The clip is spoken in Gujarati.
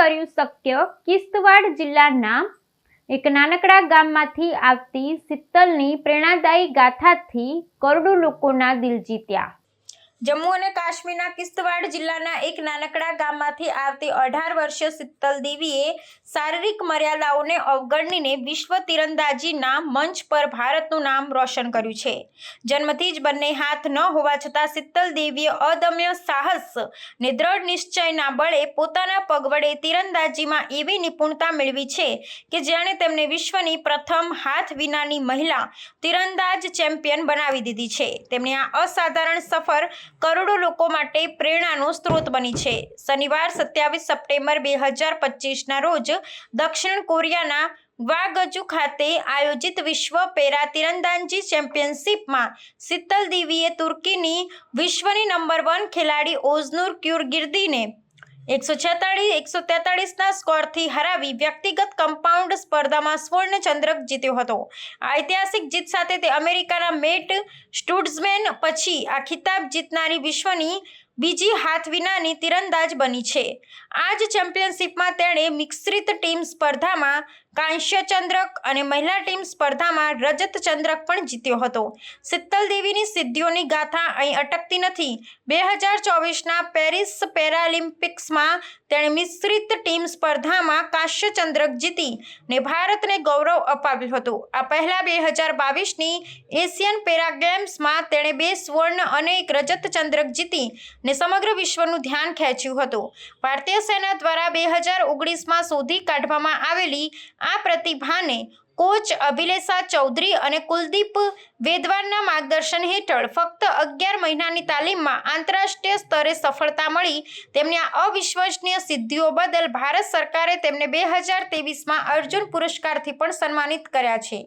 કર્યું શક્ય કિસ્તવાડ જિલ્લાના એક નાનકડા ગામમાંથી આવતી શીતલની પ્રેરણાદાયી ગાથાથી કરોડો લોકોના દિલ જીત્યા. જમ્મુ અને કાશ્મીરના કિસ્તવાડ જિલ્લાના એક નાનકડા ગામમાંથી આવતી અઢાર વર્ષીય શીતલ દેવીએ શારીરિક મર્યાદાઓને અવગણીને વિશ્વ તીરંદાજીના મંચ પર ભારતનું નામ રોશન કર્યું છે. જન્મથી જ બંને હાથ ન હોવા છતાં શીતલ દેવીએ અદમ્ય સાહસ ને દ્રઢ નિશ્ચયના બળે પોતાના પગ વડે તીરંદાજીમાં એવી નિપુણતા મેળવી છે કે જેણે તેમને વિશ્વની પ્રથમ હાથ વિનાની મહિલા તીરંદાજ ચેમ્પિયન બનાવી દીધી છે. તેમની આ અસાધારણ સફર કરોડો લોકો માટે પ્રેરણાનો સ્ત્રોત બની છે. શનિવાર સત્યાવીસ સપ્ટેમ્બર બે હજાર પચીસના રોજ દક્ષિણ કોરિયાના વાગજુ ખાતે આયોજિત વિશ્વ પેરા તીરંદાજી ચેમ્પિયનશિપમાં શીતલ દેવીએ તુર્કીની વિશ્વની નંબર વન ખેલાડી ઓઝનુર ક્યુરગિર્દીને એકસો છેતાળીસ, એકસો તેતાળીસના સ્કોરથી હરાવી વ્યક્તિગત કમ્પાઉન્ડ સ્પર્ધામાં સ્વર્ણ ચંદ્રક જીત્યો હતો. ઐતિહાસિક જીત સાથે તે અમેરિકાના મેટ સ્ટુડ્સમેન પછી આ ખિતાબ જીતનારી વિશ્વની બીજી હાથ વિનાની તીરંદાજ બની છે. આ જ ચેમ્પિયનશિપમાં તેણે મિશ્રિત ટીમ સ્પર્ધામાં કાંસ્ય ચંદ્રક અને મહિલા ટીમ સ્પર્ધામાં રજત ચંદ્રક પણ જીત્યો હતો. શીતલ દેવીની સિદ્ધિઓની ગાથા અહીં અટકતી નથી. બે હજાર ચોવીસના પેરિસ પેરાલિમ્પિક્સમાં તેણે મિશ્રિત ટીમ સ્પર્ધામાં કાંસ્ય ચંદ્રક જીતી ને ભારતને ગૌરવ અપાવ્યું હતું. આ પહેલા બે હજાર બાવીસની એશિયન પેરા ગેમ્સમાં તેણે બે સુવર્ણ અને એક રજત ચંદ્રક જીતી ને સમગ્ર વિશ્વનું ધ્યાન ખેંચ્યું હતું. ભારતીય સેના દ્વારા બે હજાર ઓગણીસમાં શોધી કાઢવામાં આવેલી આ પ્રતિભાને કોચ અભિલેષા ચૌધરી અને કુલદીપ વેદવાનના માર્ગદર્શન હેઠળ ફક્ત અગિયાર મહિનાની તાલીમમાં આંતરરાષ્ટ્રીય સ્તરે સફળતા મળી. તેમની આ અવિશ્વસનીય સિદ્ધિઓ બદલ ભારત સરકારે તેમને બે હજાર તેવીસમાં અર્જુન પુરસ્કારથી પણ સન્માનિત કર્યા છે.